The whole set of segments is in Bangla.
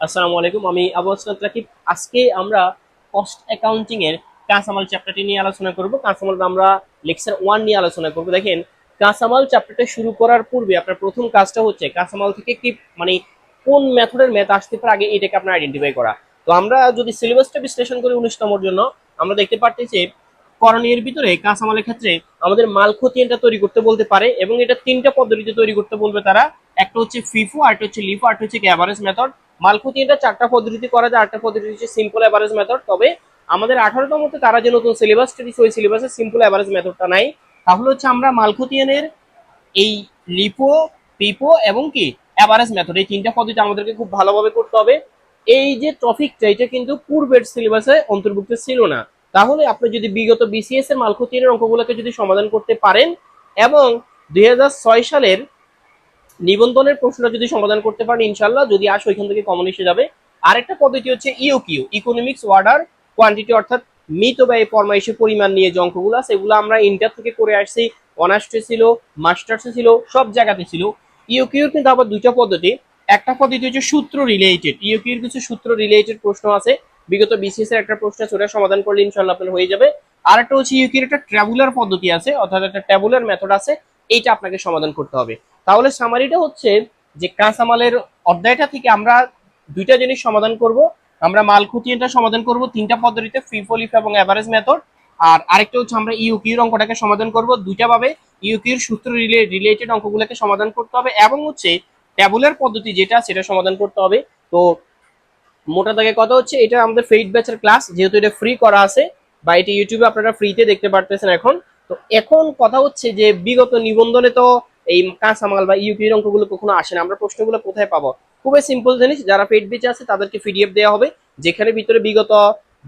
আসসালামু আলাইকুম, আমি আবু আসলাম রাকিব। আজকে আমরা কস্ট অ্যাকাউন্টিং এর কাঁচামাল চ্যাপ্টারটি নিয়ে আলোচনা করব। কাঁচামাল আমরা লেকচার ওয়ান নিয়ে আলোচনা করব। দেখেন, কাঁচামাল চ্যাপ্টারটা শুরু করার পূর্বে আপনার প্রথম কাজটা হচ্ছে কাঁচামাল থেকে কি মানে কোন মেথডের ম্যাথ আসতে পারে আগে এটাকে আপনার আইডেন্টিফাই করা। তো আমরা যদি সিলেবাসটা বিশ্লেষণ করি উনিশতমর জন্য, আমরা দেখতে পাচ্ছি যে করণীয়ের ভিতরে কাঁচামালের ক্ষেত্রে আমাদের মাল খতিয়ানটা তৈরি করতে বলতে পারে এবং এটা তিনটা পদ্ধতিতে তৈরি করতে বলবে তারা। একটা হচ্ছে ফিফো আরেকটা হচ্ছে লিফো আরেকটা হচ্ছে অ্যাভারেজ মেথড মাল খতিয়ানটা চারটা পদ্ধতিতে করা যায় আটটা পদ্ধতি হচ্ছে সিম্পল অ্যাভারেজ মেথড তবে আমাদের আঠারোতম মধ্যে তারা যে নতুন সিলেবাসটা দিচ্ছে ওই সিলেবাসে সিম্পল অ্যাভারেজ মেথডটা নাই। তাহলে হচ্ছে আমরা মাল খতিয়ানের এই লিপো, পিপো এবং কি অ্যাভারেজ মেথড এই তিনটা পদ্ধতি আমাদেরকে খুব ভালোভাবে করতে হবে। এই যে টপিকটা এটা কিন্তু পূর্বের সিলেবাসে অন্তর্ভুক্ত ছিল না। তাহলে আপনি যদি বিগত বিসিএস এর মাল খতিয়ানের অঙ্কগুলোকে যদি সমাধান করতে পারেন এবং দুই হাজার ছয় সালের নিবন্ধনের প্রশ্নটা যদি সমাধান করতে পারেন ইনশাল্লাহ যদি আসো ওইখান থেকে কমন এসে যাবে। আরেকটা পদ্ধতি হচ্ছে ইউকিউ ইকোনমিক্স ওয়ার্ডার কোয়ান্টিটি অর্থাৎ মৃত ব্যয় ফরমাইশের পরিমাণ নিয়ে যে অঙ্কগুলো আছে, এগুলো আমরা ইন্টার থেকে করে আসছি। অনার্সে ছিল মাস্টার্সে ছিল, সব জায়গাতে ছিল। ইউকিউর কিন্তু আবার দুইটা পদ্ধতি। একটা পদ্ধতি হচ্ছে সূত্র রিলেটেড ইউকিউর কিছু সূত্র রিলেটেড প্রশ্ন আছে। বিগত বিসিএস এর একটা প্রশ্ন আছে, ওটা সমাধান করলে ইনশাল্লাহ আপনার হয়ে যাবে। আর একটা হচ্ছে ইউকিউর একটা ট্রাবুলার পদ্ধতি আছে, অর্থাৎ একটা ট্যাবুলার মেথড আছে, এইটা আপনাকে সমাধান করতে হবে। তাহলে সামারিটা হচ্ছে যে কাঁচামালের অধ্যায়টা থেকে আমরা দুইটা জিনিস সমাধান করব। আমরা মাল খুঁটিয়েটা সমাধান করব তিনটা পদ্ধতিতে ফিফোলিফ এবং অ্যাভারেজ মেথড আর আরেকটা হচ্ছে আমরা ইউকিউর অঙ্কটাকে সমাধান করব। দুইটা ভাবে ইউকিউর সূত্র রিলে রিলেটেড অঙ্কগুলোকে সমাধান করতে হবে এবং হচ্ছে ট্যাবুলার পদ্ধতি যেটা, সেটা সমাধান করতে হবে। তো মোটা দাগে কথা হচ্ছে, এটা আমাদের ফেইড ব্যাচের ক্লাস যেহেতু এটা ফ্রি করা আছে বা এটা ইউটিউবে আপনারা ফ্রিতে দেখতে পারতেছেন এখন। তো এখন কথা হচ্ছে যে বিগত নিবন্ধনে তো এই কাঁচামাল বা ইউপির অঙ্কগুলো কখনো আসে না। আমরা প্রশ্নগুলো কোথায় পাবো? খুবই সিম্পল জিনিস, যারা পেড বেঁচে আছে, তাদেরকে পিডিএফ দেওয়া হবে। যেখানে ভিতরে বিগত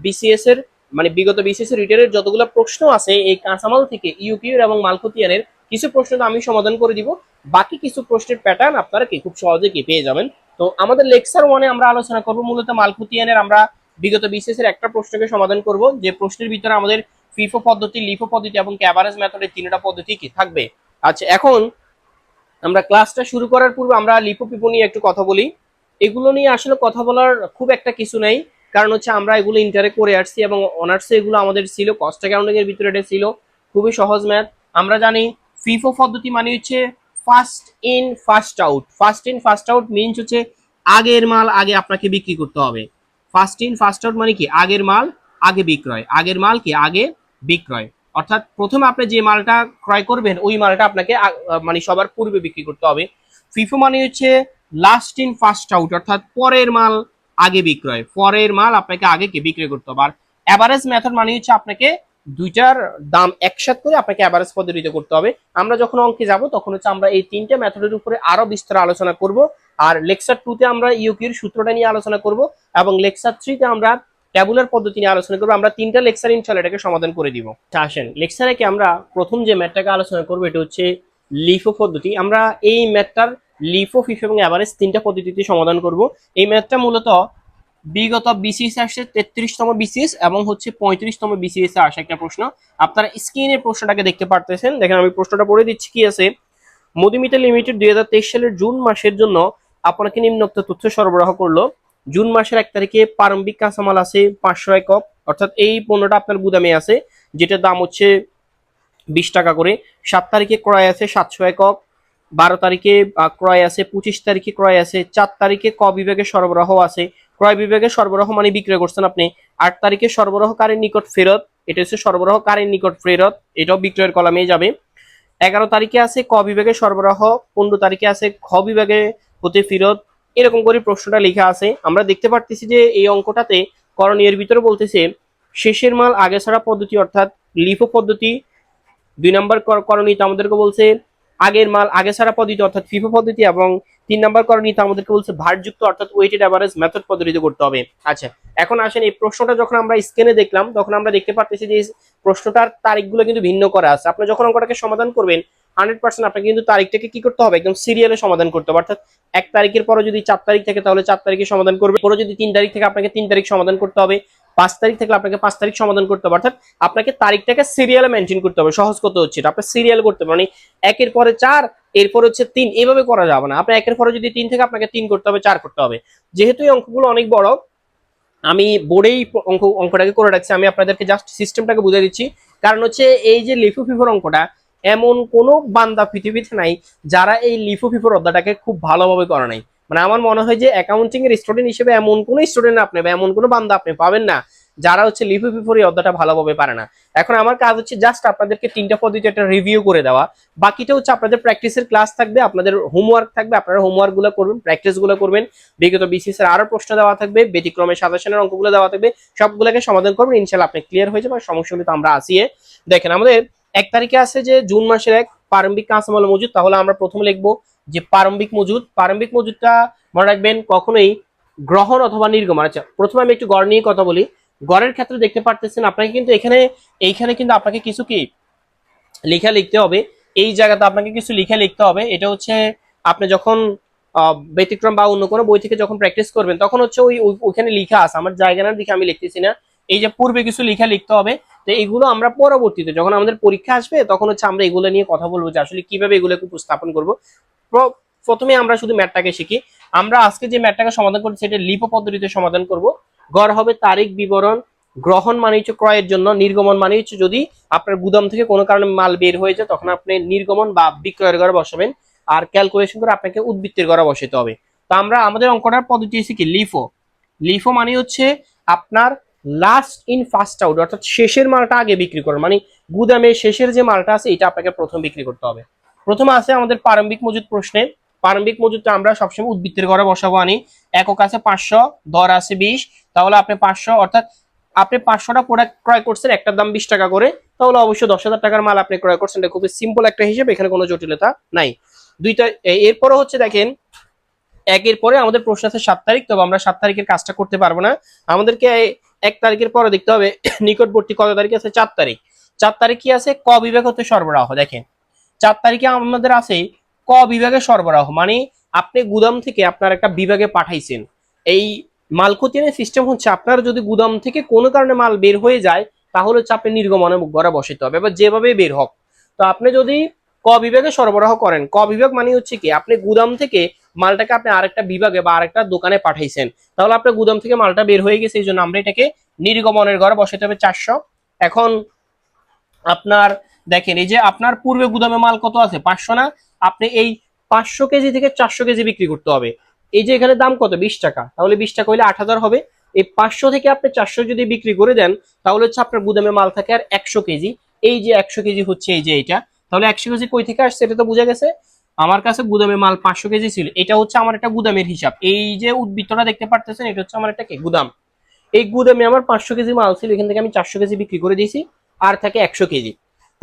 বিসিএস এর মানে বিগত বিসিএস রিটার্নের যতগুলো প্রশ্ন আছে, এই কাঁচামাল থেকে ইউকিউর এবং মালখতিয়ানের কিছু প্রশ্ন আমি সমাধান করে দিব। বাকি কিছু প্রশ্নের প্যাটার্ন আপনারা কি খুব সহজে কি পেয়ে যাবেন। তো আমাদের লেকচার ওয়ানে আমরা আলোচনা করব। মূলত মালখতিয়ানের আমরা বিগত বিসিএস এর একটা প্রশ্নকে সমাধান করব। যে প্রশ্নের ভিতরে আমাদের ফিফো পদ্ধতি লিফো পদ্ধতি এবং ক্যাভারেজ মেথডের তিনটা পদ্ধতি কি থাকবে? আচ্ছা এখন আমরা ক্লাসটা শুরু করার পূর্বে আমরা লিপো পিপো নিয়ে একটু কথা বলি। এগুলো নিয়ে আসলে কথা বলার খুব একটা কিছু নাই। কারণ হচ্ছে আমরা এগুলো ইন্টারে করে আসছি এবং অনার্সে এগুলো আমাদের ছিল কস্ট অ্যাকাউন্টিং এর ভিতরে এটা ছিল, খুবই সহজ ম্যাথ আমরা জানি ফিফো পদ্ধতি মানে হচ্ছে first in first out first in first out means হচ্ছে আগের মাল আগে আপনাকে বিক্রি করতে হবে। ফার্স্ট ইন ফার্স্ট আউট মানে কি? আগের মাল আগে বিক্রয়। আগের মাল কি? আগে বিক্রয়। অর্থাৎ প্রথমে আপনি যে মালটা ক্রয় করবেন, ওই মালটা আপনাকে মানে সবার পূর্বে বিক্রি করতে হবে। ফিফো মানে হচ্ছে লাস্ট ইন ফার্স্ট আউট অর্থাৎ পরের মাল আগে বিক্রয়। পরের মাল আপনাকে আগে কি বিক্রি করতে হবে। আর অ্যাভারেজ মেথড মানে হচ্ছে আপনাকে দুইটার দাম একসাথে করে আপনাকে অ্যাভারেজ পদ্ধতিতে করতে হবে। আমরা যখন অঙ্কে যাব, তখন হচ্ছে আমরা এই তিনটা মেথডের উপরে আরও বিস্তার আলোচনা করব। আর লেকচার টুতে আমরা ইউকির সূত্রটা নিয়ে আলোচনা করব এবং লেকচার থ্রিতে আমরা ট্যাবুলার পদ্ধতি নিয়ে আলোচনা করব। আমরা তিনটা লেকচার ইনশাল্লাহ এটাকে সমাধান করে দিব। আসেন লেকচারে কি আমরা প্রথম যে ম্যাথটাকে আলোচনা করব, এটা হচ্ছে লিফো পদ্ধতি। আমরা এই ম্যাথটার লিফো ফিফ এবং অ্যাভারেজ তিনটা পদ্ধতিতে সমাধান করব। এই ম্যাথটা মূলত বিগত বিসিএস আসছে তেত্রিশতম বিসিএস এবং হচ্ছে পঁয়ত্রিশতম বিসিএস এ আসে একটা প্রশ্ন। আপনারা স্ক্রিনের প্রশ্নটাকে দেখতে পারতেছেন। দেখেন, আমি প্রশ্নটা পড়ে দিচ্ছি, কি আছে? মধুমিতা লিমিটেড দুই হাজার তেইশ সালের জুন মাসের জন্য আপনাকে নিম্নোক্ত তথ্য সরবরাহ করল। জুন মাসের এক তারিখে প্রারম্ভিক কাঁচামাল আছে পাঁচশো একক অর্থাৎ এই পণ্যটা আপনার গুদামে আছে, যেটার দাম হচ্ছে বিশ টাকা করে। সাত তারিখে ক্রয় আছে সাতশো একক বারো তারিখে ক্রয় আছে পঁচিশ তারিখে ক্রয় আছে, চার তারিখে ক বিভাগে সরবরাহ আছে। ক্রয় বিভাগে সরবরাহ মানে বিক্রয় করছেন আপনি। আট তারিখে সরবরাহকারীর নিকট ফেরত, এটা হচ্ছে সরবরাহকারীর নিকট ফেরত, এটাও বিক্রয়ের কলামে যাবে। এগারো তারিখে আছে ক বিভাগে সরবরাহ, পনেরো তারিখে আছে খ বিভাগে হতে ফেরত এরকম করে প্রশ্নটা লেখা আছে। আমরা দেখতে পারতেছি যে এই অঙ্কটাতে করণীয়ের ভিতরে বলতেছে, শেষের মাল আগে ছাড়া পদ্ধতি অর্থাৎ লিফো পদ্ধতি। দুই নম্বর কর- করণীতে আমাদেরকে বলছে, আগের মাল আগে ছাড়া পদ্ধতি অর্থাৎ ফিফো পদ্ধতি এবং তিন নম্বর করণীতে আমাদেরকে বলছে ভারযুক্ত অর্থাৎ ওয়েটেড অ্যাভারেজ মেথড পদ্ধতিতে করতে হবে। আচ্ছা এখন আসেন এই প্রশ্নটা যখন আমরা স্ক্রিনে দেখলাম, তখন আমরা দেখতে পারতেছি যে প্রশ্নটার তারিখগুলো কিন্তু ভিন্ন করা আছে। আপনি যখন অঙ্কটাকে সমাধান করবেন হান্ড্রেড পার্সেন্ট আপনাকে কিন্তু তারিখটাকে কি করতে হবে? একদম সিরিয়ালে সমাধান করতে হবে। অর্থাৎ এক তারিখের পরে যদি চার তারিখ থাকে, তাহলে চার তারিখে সমাধান করবে পরে যদি তিন তারিখ থেকে, আপনাকে তিন তারিখ সমাধান করতে হবে। পাঁচ তারিখ থাকলে আপনাকে পাঁচ তারিখ সমাধান করতে হবে। অর্থাৎ আপনাকে তারিখটাকে সিরিয়ালে মেনটেন করতে হবে। সহজ করতে হচ্ছে এটা। আপনার সিরিয়াল করতে হবে মানে একের পরে চার, এরপর হচ্ছে তিন। এভাবে করা যাবে না। আপনার একের পরে যদি তিন থেকে আপনাকে তিন করতে হবে, চার করতে হবে। যেহেতু এই অঙ্কগুলো অনেক বড়, আমি বোর্ডেই অঙ্ক, অঙ্কটাকে করে রাখছি। আমি আপনাদেরকে জাস্ট সিস্টেমটাকে বুঝে দিচ্ছি। কারণ হচ্ছে এই যে লিফু ফিফোর অঙ্কটা, এমন কোনো বান্দা পৃথিবীতে নাই যারা এই লিফু ফিফোর অধ্যায়টাকে খুব ভালোভাবে করে নাই। মানে আমার মনে হয় যে অ্যাকাউন্টিং এর স্টুডেন্ট হিসেবে এমন কোনো স্টুডেন্ট আপনি বা এমন কোনো বান্দা আপনি পাবেন না, যারা হচ্ছে লিফু ফিফোর এই অধ্যায়টা ভালোভাবে পারে না। এখন আমার কাজ হচ্ছে জাস্ট আপনাদেরকে তিনটা পদ্ধতি একটা রিভিউ করে দেওয়া। বাকিটা হচ্ছে আপনাদের প্র্যাকটিসের ক্লাস থাকবে, আপনাদের হোমওয়ার্ক থাকবে, আপনারা হোমওয়ার্কগুলো করবেন প্র্যাকটিসগুলো করবেন। বিগত বিসিএস এর আরও প্রশ্ন দেওয়া থাকবে, ব্যতিক্রমে সাজেশনের অঙ্কগুলো দেওয়া থাকবে, সবগুলোকে সমাধান করবেন ইনশাল্লাহ আপনি ক্লিয়ার হয়ে যাবে সমস্যাগুলো তো আমরা আসিয়ে দেখেন, আমাদের এক তারিখে আছে যে জুন মাসের এক প্রারম্ভিক কাঁচামাল মজুদ, তাহলে আমরা প্রথমে লিখব যে প্রারম্ভিক মজুদ, প্রারম্ভিক মজুদটা মনে রাখবেন কখনোই গ্রহণ অথবা নির্গমন। আচ্ছা প্রথমে আমি একটু গড় নিয়ে কথা বলি। গড়ের ক্ষেত্রে দেখতে পারতেছেন, আপনাকে কিন্তু এখানে, এইখানে কিন্তু আপনাকে কিছু কি? লেখা লিখতে হবে। এই জায়গাতে আপনাকে কিছু লিখে লিখতে হবে। এটা হচ্ছে আপনি যখন ব্যতিক্রম বা অন্য কোনো বই থেকে যখন প্র্যাকটিস করবেন, তখন হচ্ছে ওই, ওই- ওইখানে লিখা আছে। আমার জায়গার দিকে আমি লিখতেছি না। এই যে পূর্বে কিছু লিখা লিখতে হবে। তো এগুলো আমরা পরবর্তীতে, যখন আমাদের পরীক্ষা আসবে, তখন হচ্ছে আমরা এগুলো নিয়ে কথা বলব যে আসলে কীভাবে এগুলোকে উপস্থাপন করব। প্রথমে আমরা শুধু ম্যাটটাকে শিখি। আমরা আজকে যে ম্যাটটাকে সমাধান করছি, সেটা লিপো পদ্ধতিতে সমাধান করব। গড় হবে তারিখ, বিবরণ, গ্রহণ মানে হচ্ছে ক্রয়ের জন্য, নির্গমন মানে হচ্ছে যদি আপনার গুদাম থেকে কোনো কারণে মাল বের হয়ে যায়, তখন আপনি নির্গমন বা বিক্রয়ের ঘরে বসাবেন। আর ক্যালকুলেশন করে আপনাকে উদ্বৃত্তের ঘরে বসাতে হবে। তো আমরা আমাদের অঙ্কটার পদ্ধতি হচ্ছে কি? লিফো। লিফো মানে হচ্ছে আপনার লাস্ট ইন ফার্স্ট আউট অর্থাৎ শেষের মালটা আগে বিক্রি করার। মানে গুদামের শেষের যে মালটা আছে, এটা আপনাকে প্রথম বিক্রি করতে হবে। প্রথমে আছে আমাদের প্রারম্ভিক মজুদ প্রশ্নে। প্রারম্ভিক মজুদটা আমরা সবসময় উদ্বৃত্তের ঘরে বসাবো আনি। একক আছে পাঁচশো, দর আছে বিশ। তাহলে আপনি পাঁচশো, অর্থাৎ আপনি পাঁচশোটা প্রোডাক্ট ক্রয় করছেন, একটার দাম বিশ টাকা করে, তাহলে অবশ্যই দশ হাজার টাকার মাল আপনি ক্রয় করছেন। এটা খুবই সিম্পল একটা হিসেবে, এখানে কোনো জটিলতা নাই। দুইটা এরপরে হচ্ছে দেখেন, একের পরে আমাদের প্রশ্ন আছে সাত তারিখ, তবে আমরা সাত তারিখের কাজটা করতে পারব না। আমাদেরকে এক তারিখের পরে দেখতে হবে, নিকটবর্তী কত তারিখ আছে? চার তারিখ। চার তারিখ কি আছে? ক বিভাগ হতে সরবরাহ, দেখেন। চার তারিখে আমাদের আছে ক বিভাগে সরবরাহ মানে আপনি গুদাম থেকে আপনার একটা বিভাগে পাঠাইছেন। এই মাল খতিয়ানের সিস্টেম হচ্ছে আপনার যদি গুদাম থেকে কোনো কারণে মাল বের হয়ে যায়, তাহলে হচ্ছে আপনি নির্গমনে ঘরে বসাতে হবে। এবার যেভাবে বের হোক, তো আপনি যদি ক বিভাগে সরবরাহ করেন, ক বিভাগ মানে হচ্ছে কি, আপনি গুদাম থেকে মালটাকে আপনি আরেকটা বিভাগে বা আরেকটা দোকানে পাঠাইছেন, তাহলে আপনার গুদাম থেকে মালটা বের হয়ে গেছে, এই জন্য আমরা এটাকে নির্গমনের ঘরে বসাতে হবে চারশো। এখন আপনার দেখেন, এই যে আপনার পূর্বে গুদামে মাল কত আছে? পাঁচশো না? আপনি এই পাঁচশো কেজি থেকে চারশো কেজি বিক্রি করতে হবে। এই যে এখানে দাম কত? বিশ টাকা। তাহলে বিশ টাকা হলে আট হাজার হবে। এই পাঁচশো থেকে আপনি চারশো যদি বিক্রি করে দেন, তাহলে হচ্ছে আপনার গুদামে মাল থাকে আর একশো কেজি। এই যে একশো কেজি হচ্ছে এই যে এটা তাহলে একশো কেজি কই থেকে আসছে এটা তো বোঝা গেছে? আমার কাছে গুদামে মাল পাঁচশো কেজি ছিল। এটা হচ্ছে আমার একটা গুদামের হিসাব। এই যে উদ্বৃত্তটা দেখতে পারতেছেন, এটা হচ্ছে আমার একটা কি? গুদাম। এই গুদামে আমার পাঁচশো কেজি মাল ছিল। এখান থেকে আমি চারশো কেজি বিক্রি করে দিয়েছি। আর থাকে একশো কেজি।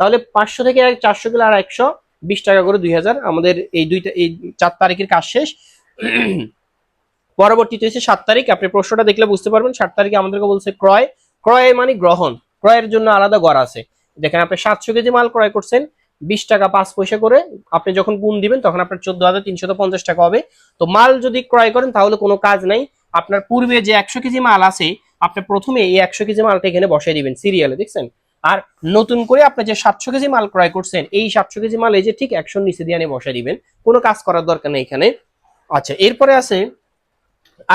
তাহলে পাঁচশো থেকে চারশো কিলো আর একশো বিশ টাকা করে দুই হাজার। আমাদের এই দুইটা, এই চার তারিখের কাজ শেষ। পরবর্তীতে হচ্ছে সাত তারিখ। আপনি প্রশ্নটা দেখলে বুঝতে পারবেন, সাত তারিখে আমাদেরকে বলছে ক্রয়। ক্রয় মানে গ্রহণ। ক্রয়ের জন্য আলাদা গড় আছে। দেখেন আপনি সাতশো কেজি মাল ক্রয় করছেন, বিশ টাকা পাঁচ পয়সা করে। আপনি যখন গুণ দিবেন, তখন আপনার চোদ্দ হাজার তিনশত পঞ্চাশ টাকা হবে। তো মাল যদি ক্রয় করেন, তাহলে কোনো কাজ নাই। আপনার পূর্বে যে একশো কেজি মাল আছে, আপনি প্রথমে এই একশো কেজি মালটা এখানে বসাই দিবেন সিরিয়ালে দেখছেন? আর নতুন করে আপনি যে সাতশো কেজি মাল ক্রয় করছেন, এই সাতশো কেজি মাল এই যে ঠিক একশো নিচে দিয়ে আনে বসাই দিবেন, কোনো কাজ করার দরকার নেই এখানে। আচ্ছা এরপরে আছে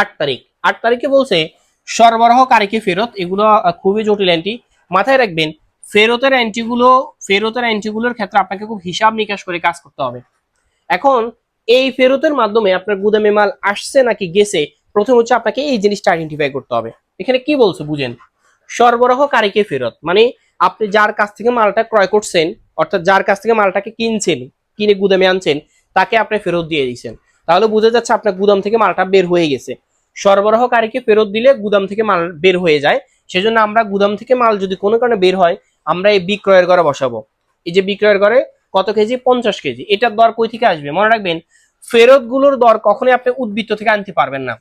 আট তারিখ। আট তারিখে বলছে সরবরাহকারীকে ফেরত, এগুলো খুবই জটিল অ্যান্টি মাথায় রাখবেন, ফেরতের অ্যান্টিগুলো ফেরতের অ্যান্টিগুলোর ক্ষেত্রে আপনাকে খুব হিসাব নিকাশ করে কাজ করতে হবে। এখন, এই ফেরতের মাধ্যমে আপনার গুদামে মাল আসছে নাকি গেছে, প্রথম হচ্ছে আপনাকে এই জিনিসটা আইডেন্টিফাই করতে হবে। এখানে কি বলছে, বুঝেন? সরবরাহকারীকে ফেরত মানে আপনি যার কাছ থেকে মালটা ক্রয় করছেন, অর্থাৎ যার কাছ থেকে মালটাকে কিনছেন, কিনে গুদামে আনছেন, তাকে আপনি ফেরত দিয়ে দিচ্ছেন তাহলে বোঝা যাচ্ছে আপনার গুদাম থেকে মালটা বের হয়ে গেছে। সরবরাহকারীকে ফেরত দিলে গুদাম থেকে মাল বের হয়ে যায়। সেজন্য আমরা গুদাম থেকে মাল যদি কোনো কারণে বের হয়, আমরা এই বিক্রয়ের ঘরে বসাবো। এই যে বিক্রয়ের ঘরে কত কেজি? পঞ্চাশ কেজি। এটার দর কই থেকে আসবে? মনে রাখবেন, ফেরতগুলোর দর কখনোই আপনি উদ্বৃত্ত থেকে আনতে পারবেন না।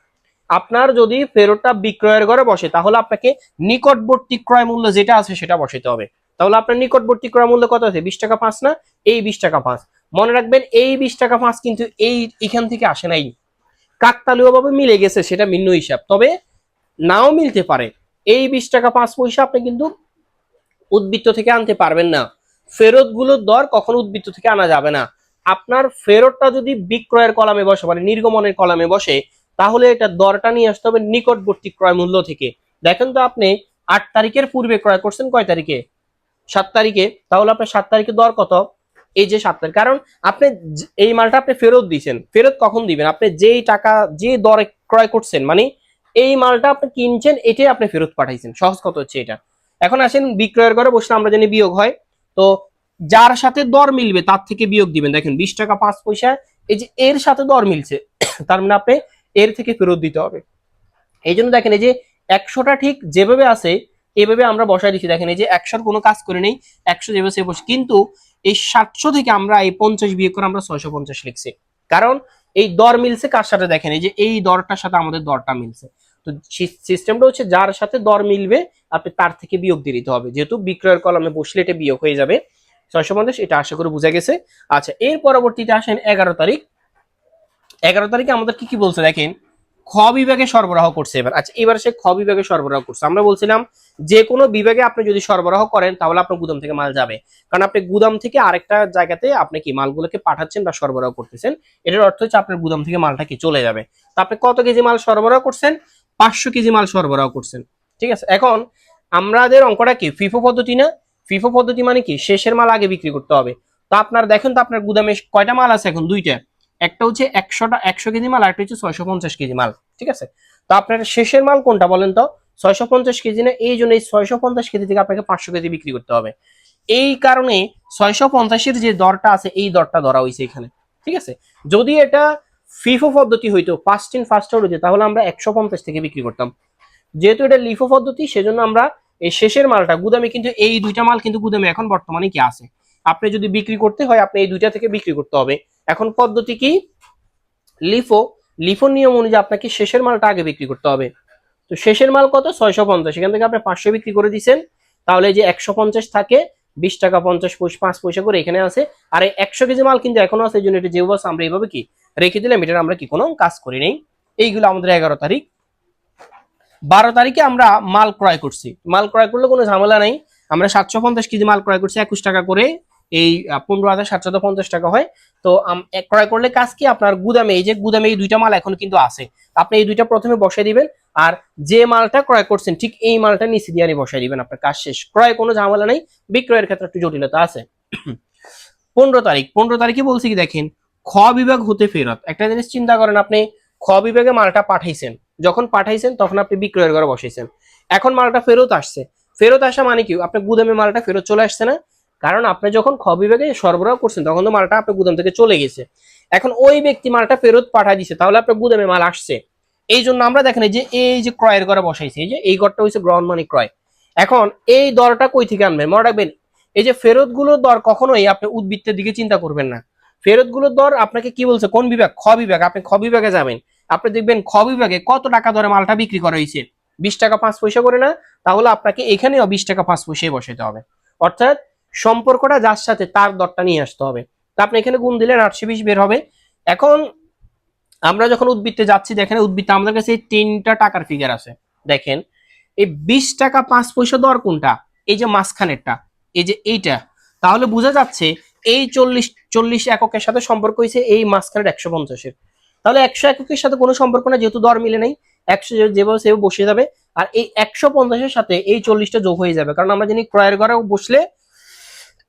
আপনার যদি ফেরতটা বিক্রয়ের ঘরে বসে, তাহলে আপনাকে নিকটবর্তী ক্রয় মূল্য যেটা আছে সেটা বসাতে হবে। তাহলে আপনার নিকটবর্তী ক্রয় মূল্য কত আছে? বিশ টাকা পাঁচ না? এই বিশ টাকা পাঁচ। মনে রাখবেন, এই বিশ টাকা পাঁচ কিন্তু এই, এখান থেকে আসে নাই। কাকতালীয় ভাবে মিলে গেছে, সেটা ভিন্ন হিসাব। তবে নাও মিলতে পারে। এই বিশ টাকা পাঁচ পয়সা আপনি কিন্তু উদ্বৃত্ত থেকে আনতে পারবেন না। ফেরতগুলোর দর কখনো উদ্বৃত্ত থেকে আনা যাবে না। আপনার ফেরতটা যদি বিক্রয়ের কলামে বসে মানে নির্গমনের কলামে বসে তাহলে এটা দরটা নিয়ে আসতে হবে নিকটবর্তী ক্রয় মূল্য থেকে। দেখেন তো আপনি আট তারিখের পূর্বে ক্রয় করছেন, কয় তারিখে? সাত তারিখে। তাহলে আপনার সাত তারিখে দর কত? এই যে সাত তারিখ। কারণ আপনি এই মালটা আপনি ফেরত দিয়েছেন। ফেরত কখন দিবেন? আপনি যেই টাকা, যে দরে ক্রয় করছেন মানে এই মালটা আপনি কিনছেন, এটাই আপনি ফেরত পাঠাইছেন। সহজ কত হচ্ছে এটা। এখন আসেন বিক্রয়ের ঘরে, বসলে আমরা জানি বিয়োগ হয়। তো যার সাথে দর মিলবে, তার থেকে বিয়োগ দিবেন। দেখেন, বিশ টাকা পাঁচ পয়সা, এই যে এর সাথে দর মিলছে। তার মানে আপনি এর থেকে ফেরত দিতে হবে। এই জন্য দেখেন এই যে একশোটা ঠিক যেভাবে আছে, এভাবে আমরা বসাই দিচ্ছি। দেখেন এই যে একশোর কোনো কাজ করে নেই, একশো যেভাবে সে বসে কিন্তু এই সাতশো থেকে আমরা এই পঞ্চাশ বিয়ে করে আমরা ছয়শো পঞ্চাশ লিখছি। কারণ এই দর মিলছে কার সাথে? দেখেন এই যে এই দরটার সাথে আমাদের দরটা মিলছে। তো সিস্টেমটা হচ্ছে যার সাথে দর মিলবে, আপনি তার থেকে বিয়োগ দিয়ে দিতে হবে। যেহেতু বিক্রয়ের কলমে বসলে এটা বিয়োগ হয়ে যাবে। ছয়শো পঞ্চাশ, এটা আশা করে বোঝা গেছে। আচ্ছা এর পরবর্তীতে আসেন এগারো তারিখ। এগারো তারিখে আমাদের কি কি বলছে দেখেন? খ বিভাগে সরবরাহ করছে এবার। আচ্ছা এবার সে খ বিভাগে সরবরাহ করছে। আমরা বলছিলাম যে কোনো বিভাগে আপনি যদি সরবরাহ করেন, তাহলে আপনার গুদাম থেকে মাল যাবে। কারণ আপনি গুদাম থেকে আরেকটা জায়গাতে আপনি কি মালগুলোকে পাঠাচ্ছেন বা সরবরাহ করতেছেন? এটার অর্থ হচ্ছে আপনার গুদাম থেকে মালটা কি চলে যাবে। তো আপনি কত কেজি মাল সরবরাহ করছেন? পাঁচশো কেজি মাল সরবরাহ করছেন। ঠিক আছে? এখন আমাদের অঙ্কটা কি? ফিফো পদ্ধতি না? ফিফো পদ্ধতি মানে কি? শেষের মাল আগে বিক্রি করতে হবে। তো আপনার দেখেন তো আপনার গুদামে কয়টা মাল আছে এখন? দুইটা। একটা হচ্ছে একশোটা, একশো কেজি মাল আর একটা হচ্ছে ছয়শো পঞ্চাশ কেজি মাল, ঠিক আছে? তো আপনার শেষের মাল কোনটা বলেন তো? ছয়শো পঞ্চাশ কেজি না, এই জন্য এই ছয়শো পঞ্চাশ কেজি থেকে আপনাকে পাঁচশো কেজি বিক্রি করতে হবে। এই কারণে ছয়শো পঞ্চাশের যে দরটা আছে, এই দরটা ধরা হয়েছে এখানে, ঠিক আছে? যদি এটা ফিফো পদ্ধতি হইতো ফার্স্ট ইন ফার্স্ট আউট হইতো, তাহলে আমরা একশো পঞ্চাশ থেকে বিক্রি করতাম। যেহেতু এটা লিফো পদ্ধতি, সেজন্য আমরা এই শেষের মালটা, গুদামে কিন্তু এই দুইটা মাল কিন্তু গুদামে এখন বর্তমানে কি আছে? আপনি যদি বিক্রি করতে হয়, আপনি এই দুইটা থেকে বিক্রি করতে হবে। এখন পদ্ধতি কি? লিফো লিফো নিয়ম অনুযায়ী আপনাকে শেষের মালটা আগে বিক্রি করতে হবে। তো শেষের মাল কত? ছয়শো পঞ্চাশ। এখান থেকে আপনি পাঁচশো বিক্রি করে দিচ্ছেন তাহলে যে একশো পঞ্চাশ থাকে, বিশ টাকা পঞ্চাশ পয়সা, পাঁচ পয়সা করে এখানে আছে। আর এই একশো কেজি মাল কিন্তু এখনও আছে, এই জন্য এটা যেভাবে আছে, আমরা এইভাবে কি রেখে দিলাম, এটার আমরা কি কোনো কাজ করি নেই। এইগুলো আমাদের এগারো তারিখ। বারো তারিখে আমরা মাল ক্রয় করছি। মাল ক্রয় করলে কোনো ঝামেলা নেই। আমরা সাতশো পঞ্চাশ কেজি মাল ক্রয় করছি, একুশ টাকা করে। এই পনেরো হাজার সাতশো পঞ্চাশ টাকা হয়। তো ক্রয় করলে কাজ কি? আপনার গুদামে, এই যে গুদামে এই দুইটা মাল এখন কিন্তু আছে। আপনি এই দুইটা প্রথমে বসাই দিবেন, আর যে মালটা ক্রয় করছেন, ঠিক এই মালটা নিচে দিয়ে আনি বসাই দিবেন, আপনার কাজ শেষ। ক্রয় কোনো ঝামেলা নেই, বিক্রয়ের ক্ষেত্রে একটু জটিলতা আছে। পনেরো তারিখ, পনেরো তারিখে বলছি কি দেখেন, খ বিভাগ হতে ফেরত। একটা জিনিস চিন্তা করেন আপনি, খ বিভাগে মালটা পাঠাইছেন, যখন পাঠাইছেন তখন আপনি বিক্রয়ের ঘরে বসাইছেন। এখন মালটা ফেরত আসছে। ফেরত আসা মানে কি? আপনার গুদামে মালটা ফেরত চলে আসছে না? কারণ আপনি যখন খ বিভাগে সরবরাহ করছেন, তখন তো মালটা আপনার গুদাম থেকে চলে গেছে। এখন ওই ব্যক্তি মালটা ফেরত পাঠাই দিছে, তাহলে আপনার গুদামে মাল আসছে। এই জন্য আমরা দেখেন যে, এই যে ক্রয়ের ঘরে বসাইছি, এই যে এই ঘরটা হচ্ছে গ্রহণ মানে ক্রয়। এখন এই দরটা কই থেকে আনবেন? মনে রাখবেন, এই যে ফেরতগুলোর দর কখনোই আপনি উদ্বৃত্তের দিকে চিন্তা করবেন না। ফেরতগুলোর দর আপনাকে কি বলছে? কোন বিভাগ? খ বিভাগ। আপনি খ বিভাগে যাবেন, আপনি দেখবেন খ বিভাগে কত টাকা দরে মালটা বিক্রি করা হয়েছে বিশ টাকা পাঁচ পয়সা করে না, তাহলে আপনাকে এখানেও বিশ টাকা পাঁচ পয়সায় বসাতে হবে। অর্থাৎ সম্পর্কটা যার সাথে তার দরটা নিয়ে আসতে হবে। তা আপনি এখানে গুণ দিলেন আটশো বিশ বের হবে। এখন আমরা যখন উদ্বৃত্তে যাচ্ছি, দেখেন উদ্বৃত্তে আমাদের কাছে এই তিনটা টাকার ফিগার আছে। দেখেন, এই বিশ টাকা পাঁচ পয়সা দর কোনটা? এই যে মাঝখানেরটা, এই যে এইটা। তাহলে বোঝা যাচ্ছে এই চল্লিশ চল্লিশ এককের সাথে সম্পর্ক হয়েছে এই মাঝখানের একশো পঞ্চাশের। তাহলে একশো এককের সাথে কোনো সম্পর্ক না যেহেতু দর মিলে নেই। একশো যেভাবে সেভাবে বসে যাবে। আর এই একশো পঞ্চাশের সাথে এই চল্লিশটা যোগ হয়ে যাবে। কারণ আমরা জানি ক্রয়ের ঘরে বসলে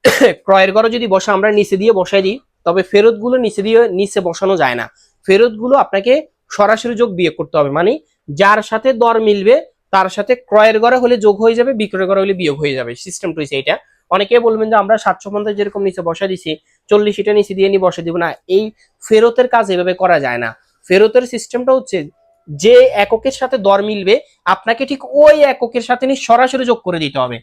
ক্রয়ের ঘরে যদি বসা, আমরা নিচে দিয়ে বসাই দিই, তবে ফেরতগুলো নিচে দিয়ে নিচে বসানো যায় না। ফেরতগুলো আপনাকে সরাসরি যোগ বিয়োগ করতে হবে। মানে যার সাথে দর মিলবে, তার সাথে ক্রয়ের ঘরে হলে যোগ হয়ে যাবে বিক্রয় ঘরে হলে বিয়োগ হয়ে যাবে। সিস্টেমটা হচ্ছে এটা অনেকে বলবেন যে, আমরা সাতশো পঞ্চাশ যেরকম নিচে বসা দিছি, চল্লিশ এটা নিচে দিয়ে নিয়ে বসে দিব না। এই ফেরতের কাজ এভাবে করা যায় না। ফেরতের সিস্টেমটা হচ্ছে, যে এককের সাথে দর মিলবে, আপনাকে ঠিক ওই এককের সাথে নিয়ে সরাসরি যোগ করে দিতে হবে।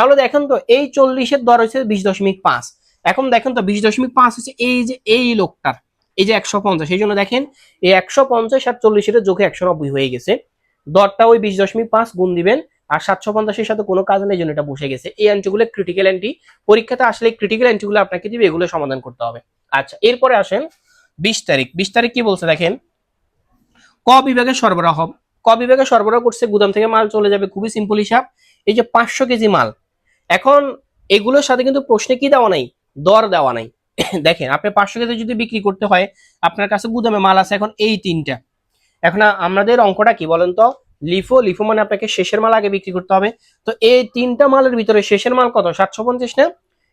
তাহলে দেখেন তো, এই চল্লিশের দর হচ্ছে বিশ দশমিক পাঁচ। এখন দেখেন তো, বিশ দশমিক পাঁচ হচ্ছে এই যে, এই লোকটার, এই যে একশো পঞ্চাশ এই জন্য দেখেন, এই একশো পঞ্চাশ আর চল্লিশের যোগে একশো নব্বই হয়ে গেছে। দরটা ওই বিশ দশমিক পাঁচ গুণ দিবেন, আর সাতশো পঞ্চাশের সাথে কোনো কাজ নেই জন্য এটা বসে গেছে। এই অ্যান্টিগুলো ক্রিটিক্যাল অ্যান্টি পরীক্ষাতে আসলে ক্রিটিক্যাল অ্যান্টিগুলো আপনাকে দিবে, এগুলো সমাধান করতে হবে। আচ্ছা এরপরে আসেন বিশ তারিখ। বিশ তারিখ কি বলছে দেখেন? ক বিভাগে সরবরাহ। ক বিভাগে সরবরাহ করছে, গুদাম থেকে মাল চলে যাবে, খুবই সিম্পল হিসাব। এই যে পাঁচশো কেজি মাল এখন এগুলোর সাথে কিন্তু প্রশ্নে কি দেওয়া নাই? দর দেওয়া নাই। দেখেন আপনি পাঁচশো কেজি যদি বিক্রি করতে হয়, আপনার কাছে গুদামে মাল আছে এখন এই তিনটা। এখন আমাদের অঙ্কটা কি বলেন তো? লিফো লিফো মানে আপনাকে শেষের মাল আগে বিক্রি করতে হবে। তো এই তিনটা মালের ভিতরে শেষের মাল কত? সাতশো পঞ্চাশ না?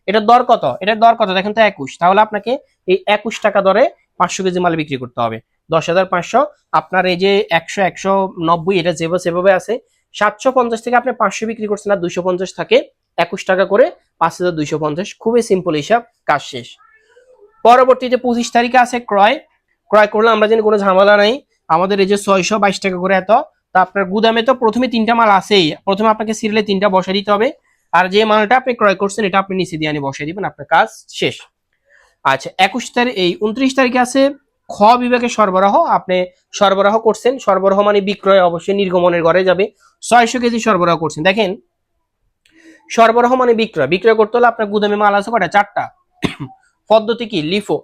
এটার দর কত? এটার দর কত? দেখেন তো একুশ। তাহলে আপনাকে এই একুশ টাকা দরে পাঁচশো কেজি মাল বিক্রি করতে হবে। দশ হাজার পাঁচশো। আপনার এই যে একশো একশো নব্বই, এটা যেভাবে সেভাবে আছে, সাতশো পঞ্চাশ থেকে আপনি পাঁচশো বিক্রি করছেন আর দুশো পঞ্চাশ থাকে। একুশ টাকা করে পাঁচ হাজার দুইশো পঞ্চাশ। খুবই সিম্পল হিসাব, কাজ শেষ। পরবর্তীতে পঁচিশ তারিখে আছে ক্রয় ক্রয় করলে আমরা জানি কোনো ঝামেলা নাই। আমাদের এই যে ছয়শো বাইশ টাকা করে এত, তা আপনার গুদামে তো প্রথমে তিনটা মাল আছেই। প্রথমে আপনাকে সিরিয়ালে তিনটা বসে দিতে হবে। আর যে মালটা আপনি ক্রয় করছেন, এটা আপনি নিচে দিয়ে আনি বসে দিবেন, আপনার কাজ শেষ। আচ্ছা একুশ তারিখ, এই উনত্রিশ তারিখে আছে খ বিভাগে সরবরাহ। আপনি সরবরাহ করছেন। সরবরাহ মানে বিক্রয় অবশ্যই নির্গমনের ঘরে যাবে। ছয়শো কেজি সরবরাহ করছেন। দেখেন সরবরাহ মানে বিক্রয়। বিক্রয় করতে হলে আপনার গুদামে মাল আছে কটা চারটা। পদ্ধতি কি? লিফো।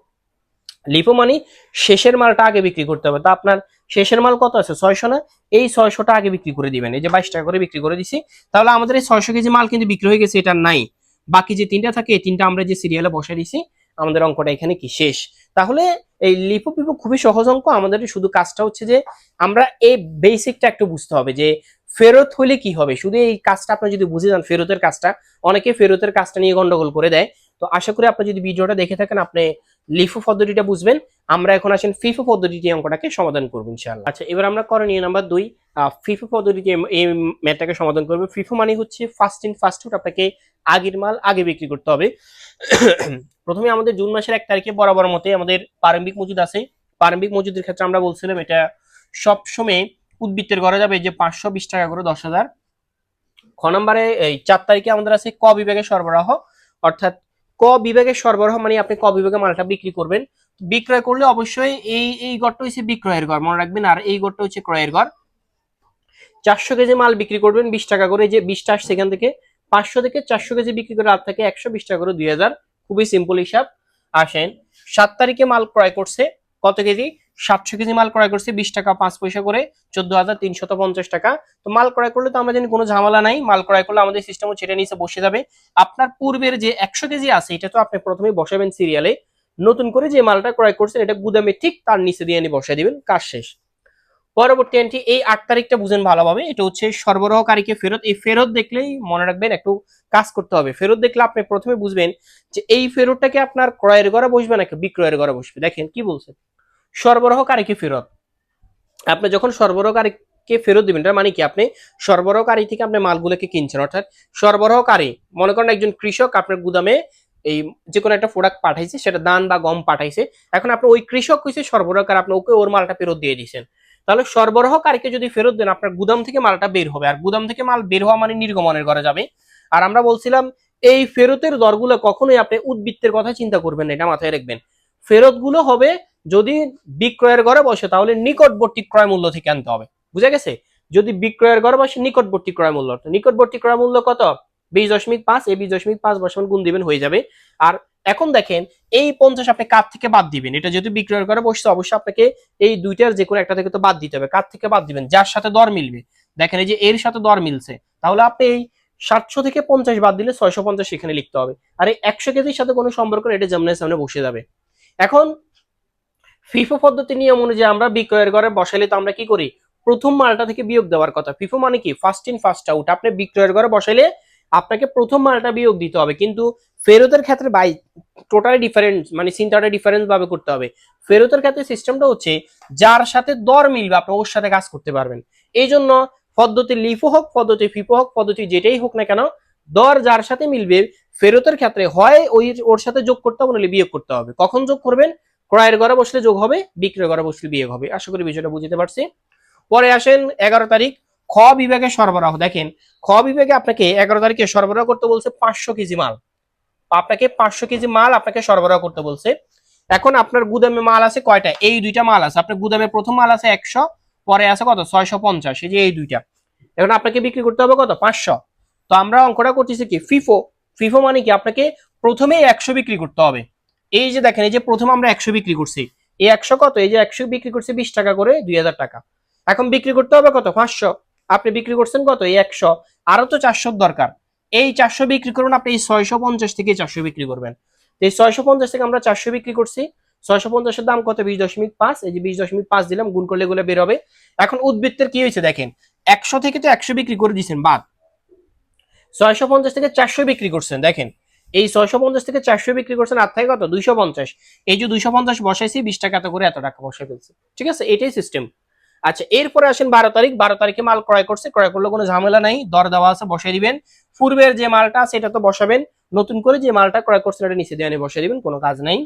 লিফো মানে শেষের মালটা আগে বিক্রি করতে হবে। তা আপনার শেষের মাল কত আছে? ছয়শো না? এই ছয়শোটা আগে বিক্রি করে দিবেন। এই যে বাইশ টাকা করে বিক্রি করে দিছি। তাহলে আমাদের এই ছয়শো কেজি মাল কিন্তু বিক্রি হয়ে গেছে এটা নাই। বাকি যে তিনটা থাকে, এই তিনটা আমরা যে সিরিয়ালে বসে দিছি, আমাদের অঙ্কটা এখানে কি? শেষ। তাহলে এই লিপো পিপো খুবই সহজ অঙ্ক। আমাদের শুধু কাজটা হচ্ছে যে আমরা এই বেসিকটা একটু বুঝতে হবে যে ফেরত হলে কি হবে? শুধু এই কাজটা আপনি যদি বুঝে যান, ফেরতের কাজটা, অনেকে ফেরতের কাজটা নিয়ে গন্ডগোল করে দেয়। তো আশা করি আপনি যদি ভিডিওটা দেখে থাকেন, আপনি লিফো পদ্ধতিটা বুঝবেন। আমরা এখন আসেন ফিফো পদ্ধতিতে অঙ্কটাকে সমাধান করব ইনশাআল্লাহ। আচ্ছা এবার আমরা করণীয় নাম্বার দুই। ফিফো পদ্ধতিতে এই ম্যাথটাকে সমাধান করব। ফিফো মানে হচ্ছে ফার্স্ট ইন ফার্স্ট আউট আপনাকে আগের মাল আগে বিক্রি করতে হবে। প্রথমে আমাদের জুন মাসের এক তারিখে বরাবর মতে আমাদের প্রারম্ভিক মজুদ আছে। প্রারম্ভিক মজুদের ক্ষেত্রে আমরা বলছিলাম এটা সবসময় উদ্বৃত্তের করা যাবে যে পাঁচশো বিশ টাকা করে দশ হাজার। খ নম্বরে এই চার তারিখে আমাদের আছে ক বিভাগে সরবরাহ। অর্থাৎ ক বিভাগে সরবরাহ মানে আপনি ক বিভাগে মালটা বিক্রি করবেন। বিক্রয় করলে অবশ্যই এই এই গড়টা হচ্ছে বিক্রয়ের ঘর মনে রাখবেন। আর এই গড়টা হচ্ছে ক্রয়ের ঘর চারশো কেজি মাল বিক্রি করবেন বিশ টাকা করে যে বিশটা আসছে সেখান থেকে। পাঁচশো থেকে চারশো কেজি বিক্রি করে আর থাকে একশো বিশ টাকা করে দুই হাজার। খুবই সিম্পল হিসাব। আসেন, সাত তারিখে মাল ক্রয় করছে, কত কেজি? সাতশো কেজি মাল ক্রয় করছে, বিশ টাকা, পাঁচ পয়সা করে চোদ্দ হাজার তিনশত পঞ্চাশ টাকা। তো মাল ক্রয় করলে তো আমরা জানি কোনো ঝামেলা নাই, মাল ক্রয় করলে আমাদের সিস্টেম ছেড়ে নিচে বসে যাবে। আপনার পূর্বের যে একশো কেজি আছে, এটা তো আপনি প্রথমে বসাবেন সিরিয়ালে নতুন করে যে মালটা ক্রয় করছেন, এটা গুদামে ঠিক তার নিচে দিয়ে এনে বসাই দিবেন, কাজ শেষ। পরবর্তী এন্ট্রি এই আট তারিখটা বুঝেন ভালোভাবে, এটা হচ্ছে সরবরাহকারীকে ফেরত। এই ফেরত দেখলেই মনে রাখবেন একটু কাজ করতে হবে। ফেরত দেখলে আপনি প্রথমে বুঝবেন যে এই ফেরতটাকে আপনার ক্রয়ের ঘরে বসবে নাকি বিক্রয়ের ঘরে বসবে? দেখেন কি বলছে। সরবরাহকারীকে ফেরত। আপনি যখন সরবরাহকারীকে ফেরত দিবেন মানে কি? আপনি সরবরাহকারী থেকে আপনি মালগুলোকে কিনছেন, অর্থাৎ সরবরাহকারী, মনে করেন একজন কৃষক আপনার গুদামে এই যে কোনো একটা প্রোডাক্ট পাঠাইছে, সেটা ধান বা গম পাঠাইছে, এখন আপনি ওই কৃষক হয়েছে সরবরাহকারী আপনি ওকে ওর মালটা ফেরত দিয়ে দিয়েছেন। তাহলে সরবরাহকারীকে যদি ফেরত দেন, আপনার গুদাম থেকে মালটা বের হবে, আর গুদাম থেকে মাল বের হওয়া মানে নির্গমনের ঘরে যাবে। আর আমরা বলছিলাম, এই ফেরতের দরগুলো কখনোই আপনি উদ্বৃত্তের কথা চিন্তা করবেন না, এটা মাথায় রাখবেন। ফেরতগুলো হবে যদি বিক্রয়ের ঘরে বসে, তাহলে নিকটবর্তী ক্রয় মূল্য থেকে আনতে হবে। বুঝা গেছে? যদি বিক্রয়ের ঘরে বসে নিকটবর্তী ক্রয় মূল্য নিকটবর্তী ক্রয় মূল্য কত? বিশ দশমিক পাঁচ, এই বিশ দশমিক পাঁচ বসমান গুণ দিবেন হয়ে যাবে। আর এখন দেখেন, এই পঞ্চাশ আপনি কার থেকে বাদ দিবেন? এটা যেহেতু বিক্রয়ের ঘরে বসছে, অবশ্যই আপনাকে এই দুইটার যে কোনো একটা থেকে তো বাদ দিতে হবে। কার থেকে বাদ দিবেন? যার সাথে দর মিলবে। দেখেন এই যে এর সাথে দর মিলছে, তাহলে আপনি এই সাতশো থেকে পঞ্চাশ বাদ দিলে ছয়শো পঞ্চাশ এখানে লিখতে হবে। আর এই একশো কেজির সাথে কোনো সম্পর্ক এটা যেমন সামনে বসে যাবে। এখন ফিফো পদ্ধতি নিয়ম অনুযায়ী আমরা বিক্রয়ের ঘরে বসাইলে তো আমরা কি করি? প্রথম মালটা থেকে বিয়োগ দেওয়ার কথা। ফিফো মানে কি? ফার্স্ট ইন ফার্স্ট আউট আপনি বিক্রয়ের ঘরে বসাইলে আপনাকে প্রথম মালটা বিয়োগ দিতে হবে। কিন্তু ফেরতের ক্ষেত্রে বাই টোটালি ডিফারেন্স মানে চিন্তাটা ডিফারেন্স ভাবে করতে হবে। ফেরতের ক্ষেত্রে সিস্টেমটা হচ্ছে যার সাথে দর মিলবে, আপনি ওর সাথে কাজ করতে পারবেন। এই জন্য পদ্ধতি লিফো হোক, পদ্ধতি ফিফো হোক, পদ্ধতি যেটাই হোক না কেন, দর যার সাথে মিলবে, ফেরতের ক্ষেত্রে হয় ওই ওর সাথে যোগ করতে হবে, নাহলে বিয়োগ করতে হবে। কখন যোগ করবেন? ক্রয়ের ঘরে বসলে যোগ হবে, বিক্রয়ের ঘরে বসলে বিয়োগ হবে। আশা করি বিষয়টা বুঝতে পারছি। পরে আসেন এগারো তারিখ, খ বিভাগে সরবরাহ। দেখেন, খ বিভাগে আপনাকে এগারো তারিখে সরবরাহ করতে বলছে পাঁচশো কেজি মাল। আপনাকে পাঁচশো কেজি মাল আপনাকে সরবরাহ করতে বলছে। এখন আপনার গুদামে মাল আছে কয়টা? এই দুইটা মাল আছে। আপনার গুদামে প্রথম মাল আছে একশো, পরে আছে কত? ছয়শো পঞ্চাশ। এই যে এই দুইটা। এখন আপনাকে বিক্রি করতে হবে কত? পাঁচশো। তো আমরা অঙ্কটা করতেছি কি? ফিফো। ফিফো মানে কি? আপনাকে প্রথমে একশো বিক্রি করতে হবে। এই যে দেখেন, এই যে প্রথম আমরা একশো বিক্রি করছি। এই একশো কত? এই যে একশো বিক্রি করছি বিশ টাকা করে দুই হাজার টাকা। এখন বিক্রি করতে হবে কত? পাঁচশো। আপনি বিক্রি করছেন কত? এই একশো। আরও তো চারশোর দরকার। এই চারশো বিক্রি করুন, আপনি এই ছয়শো পঞ্চাশ থেকে চারশো বিক্রি করবেন। এই ছয়শো পঞ্চাশ থেকে আমরা চারশো বিক্রি করছি। ছয়শো পঞ্চাশের দাম কত? বিশ দশমিক পাঁচ। এই যে বিশ দশমিক পাঁচ দিলাম, গুণ করলে এগুলো বের হবে। এখন উদ্বৃত্তের কি হয়েছে দেখেন? একশো থেকে তো একশো বিক্রি করে দিয়েছেন বাদ। ছয়শো পঞ্চাশ থেকে চারশো বিক্রি করছেন, দেখেন। এই ছয়শো পঞ্চাশ থেকে চারশো বিক্রি করছেন আর থেকে কত? দুইশো পঞ্চাশ। এই যে দুইশো পঞ্চাশ বসাইছি, বিশ টাকা করে এত টাকা বসাই ফেলছি। ঠিক আছে? এটাই সিস্টেম আচ্ছা এরপরে আসেন বারো তারিখ। বারো তারিখে মাল ক্রয় করছে। ক্রয় করলে কোনো ঝামেলা নাই। দর দেওয়া আছে বসাই দিবেন। পূর্বের যে মালটা আছে, এটা তো বসাবেন। নতুন করে যে মালটা ক্রয় করছেন, এটা নিচে দিয়ে বসাই দিবেন, কোনো কাজ নাই।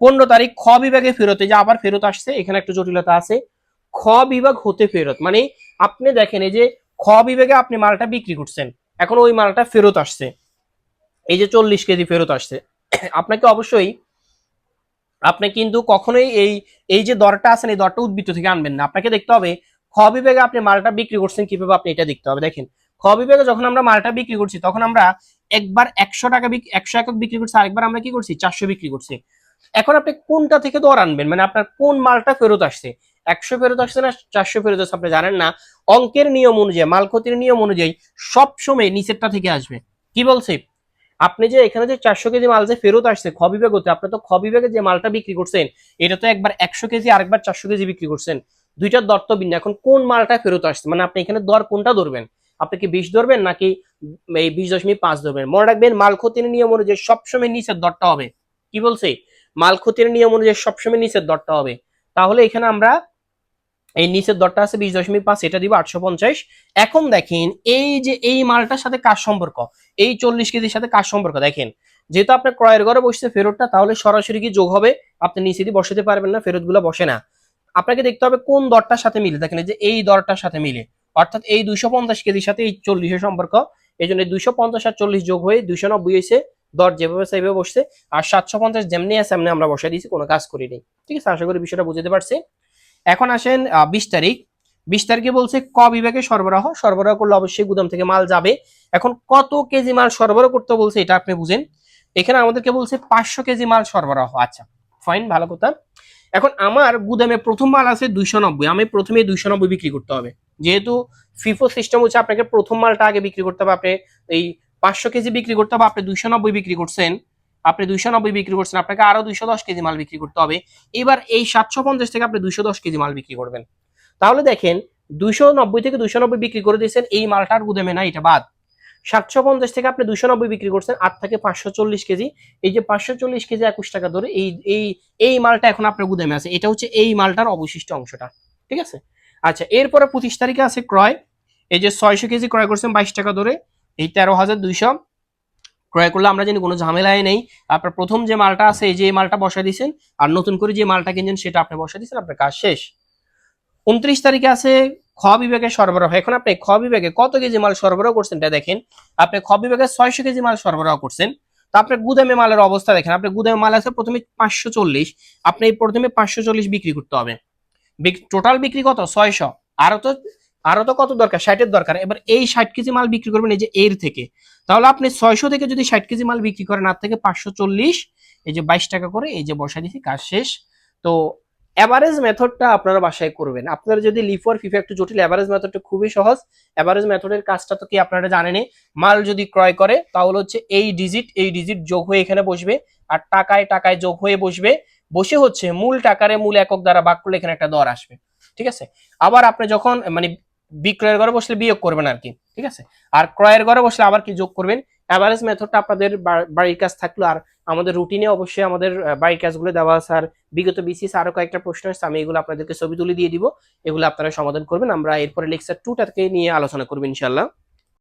পনেরো তারিখ, খ বিভাগে ফেরত যে আবার ফেরত আসছে, এখানে একটু জটিলতা আছে। খ বিভাগ হতে ফেরত মানে আপনি দেখেন, এই যে খ বিভাগে আপনি মালটা বিক্রি করছেন। এখন ওই মালটা ফেরত আসছে। এই যে চল্লিশ কেজি ফেরত আসছে, আপনাকে অবশ্যই, আপনি কিন্তু কখনোই এই এই যে দরটা আছেন এই দরটা উদ্বৃত্ত থেকে আনবেন না। আপনাকে দেখতে হবে, খ বিভাগে আপনি মালটা বিক্রি করছেন, কীভাবে আপনি এটা দেখতে হবে। দেখেন, খ বিভাগে যখন আমরা মালটা বিক্রি করছি, তখন আমরা একবার একশো টাকা একশো একক বিক্রি করছি, আরেকবার আমরা কি করছি, চারশো বিক্রি করছি। এখন আপনি কোনটা থেকে দর আনবেন? মানে আপনার কোন মালটা ফেরত আসছে? একশো ফেরত আসছে না, চারশো ফেরত আসছে, আপনি জানেন না। অঙ্কের নিয়ম অনুযায়ী, মাল ক্ষতির নিয়ম অনুযায়ী সব সময় নিচেরটা থেকে আসবে। কি বলছে? আপনি যে এখানে যে চারশো কেজি মাল যে ফেরত আসছে খ বিভাগ হতে আপনি তো খ বিভাগে যে মালটা বিক্রি করছেন, এটা তো একবার একশো কেজি, আরেকবার চারশো কেজি বিক্রি করছেন। দুইটার দর তো ভিন্ন। এখন কোন মালটা ফেরত আসছে? মানে আপনি এখানে দর কোনটা ধরবেন? আপনি কি বিশ ধরবেন নাকি এই বিশ দশমিক পাঁচ ধরবেন? মনে রাখবেন মাল ক্ষতির নিয়ম অনুযায়ী সবসময় নিচের দরটা হবে। কি বলছে? মাল ক্ষতির নিয়ম অনুযায়ী সবসময় নিচের দরটা হবে। তাহলে এখানে আমরা এই নিচের দরটা আছে বিশ দশমিক পাঁচ, এটা দিব আটশো পঞ্চাশ। এখন দেখেন, এই যে এই মালটার সাথে কার সম্পর্ক? এই চল্লিশ কেজির সাথে কার সম্পর্ক? দেখেন, যেহেতু আপনার ক্রয়ের ঘরে বসছে ফেরতটা, তাহলে সরাসরি কি যোগ হবে? আপনি নিচে দিয়ে বসাতে পারবেন না, ফেরতগুলো বসে না। আপনাকে দেখতে হবে কোন দরটার সাথে মিলে। দেখেন যে এই দরটার সাথে মিলে। অর্থাৎ এই দুইশো পঞ্চাশ কেজির সাথে এই চল্লিশের সম্পর্ক। এই জন্য দুইশো পঞ্চাশ আর চল্লিশ যোগ হয়ে দুইশো নব্বই হয়েছে। দর যেভাবে সেভাবে বসছে। আর সাতশো পঞ্চাশ যেমনি আছে আমরা বসাই দিয়েছি, কোনো কাজ করিনি। ঠিক আছে, আশা করি বিষয়টা বুঝতে পারছি। এখন আসেন বিশ তারিখ। বিশ তারিখে বলছে ক বিভাগে সরবরাহ? সরবরাহ করলে অবশ্যই গুদাম থেকে মাল যাবে। এখন কত কেজি মাল সরবরাহ করতে বলছে এটা আপনি বুঝেন। এখানে আমাদেরকে বলছে পাঁচশো কেজি মাল সরবরাহ। আচ্ছা ফাইন ভালো কথা। এখন আমার গুদামে প্রথম মাল আছে দুইশো নব্বই। আমি প্রথমে দুইশো নব্বই বিক্রি করতে হবে। যেহেতু ফিফো সিস্টেম হচ্ছে আপনাকে প্রথম মালটা আগে বিক্রি করতে হবে। আপনি এই পাঁচশো কেজি বিক্রি করতে হবে, আপনি দুইশো নব্বই বিক্রি করছেন। আপনি দুইশো নব্বই বিক্রি করছেন, আপনাকে আরও দুইশো দশ কেজি মাল বিক্রি করতে হবে। এবার এই সাতশো পঞ্চাশ থেকে আপনি দুইশো দশ কেজি মাল বিক্রি করবেন। তাহলে দেখেন, দুইশো নব্বই থেকে দুইশো নব্বই বিক্রি করে দিয়েছেন, এই মালটার গুদামে না এটা বাদ। সাতশো পঞ্চাশ থেকে আপনি দুইশো নব্বই বিক্রি করছেন, আট থেকে পাঁচশো চল্লিশ কেজি। এই যে পাঁচশো চল্লিশ কেজি একুশ টাকা ধরে এই এই এই মালটা এখন আপনার গুদামে আছে। এটা হচ্ছে এই মালটার অবশিষ্ট অংশটা, ঠিক আছে? আচ্ছা এরপরে পঁচিশ তারিখে আছে ক্রয়। এই যে ছয়শো কেজি ক্রয় করছেন বাইশ টাকা ধরে, এই তেরো হাজার দুইশো। ক্রয় করলে আমরা জানি কোনো ঝামেলাই নেই। আপনার প্রথম যে মালটা আছে, এই যে মালটা বসাই দিয়েছেন, আর নতুন করে যে মালটা কিনছেন, সেটা আপনি বসাই দিয়েছেন, আপনার কাজ শেষ। উনত্রিশ তারিখে আছে খ বিভাগে সরবরাহ। এখন আপনি খ বিভাগে কত কেজি মাল সরবরাহ করছেন, এটা দেখেন। আপনি খ বিভাগে ছয়শো কেজি মাল সরবরাহ করছেন। তো আপনার গুদামে মালের অবস্থা দেখেন। আপনার গুদামে মাল আছে প্রথমে পাঁচশো চল্লিশ, আপনি প্রথমে পাঁচশো চল্লিশ বিক্রি করতে হবে। টোটাল বিক্রি কত? ছয়শো। আরও তো আরও তো কত দরকার? ষাটের দরকার। এবার এই ষাট কেজি মাল বিক্রি করবেন এই যে এর থেকে। তাহলে আপনি ছয়শো থেকে যদি ষাট কেজি মাল বিক্রি করেন আর থেকে পাঁচশো চল্লিশ, এই যে বাইশ টাকা করে এই যে বসা দিছি কাজ শেষ। তো অ্যাভারেজ মেথডটা আপনারা বাসায় করবেন। আপনারা যদি লিফার ফিফা একটু জটিল অ্যাভারেজ মেথডটা খুবই সহজ। অ্যাভারেজ মেথডের কাজটা তো কি আপনারা জানেনই? মাল যদি ক্রয় করে, তাহলে হচ্ছে এই ডিজিট এই ডিজিট যোগ হয়ে এখানে বসবে। আর টাকায় টাকায় যোগ হয়ে বসবে। বসে হচ্ছে মূল টাকারে মূল একক দ্বারা ভাগ করলে এখানে একটা দর আসবে। ঠিক আছে? আবার আপনি যখন মানে বিক্রয়ের ঘরে বসলে বিয়োগ করবেন আর কি, ঠিক আছে? আর ক্রয়ের ঘরে বসলে আবার কি যোগ করবেন? অ্যাভারেজ মেথডটা আপনাদের বাড়ির কাজ থাকল। আর আমাদের রুটিনে অবশ্যই আমাদের বাড়ির কাজগুলো দেওয়া আছে। আর বিগত বিসিএস আরও কয়েকটা প্রশ্ন আসছে আমি এগুলো আপনাদেরকে ছবি তুলে দিয়ে দিব। এগুলো আপনারা সমাধান করবেন। আমরা এরপরে লেকচার টুটাকে নিয়ে আলোচনা করব ইনশাল্লাহ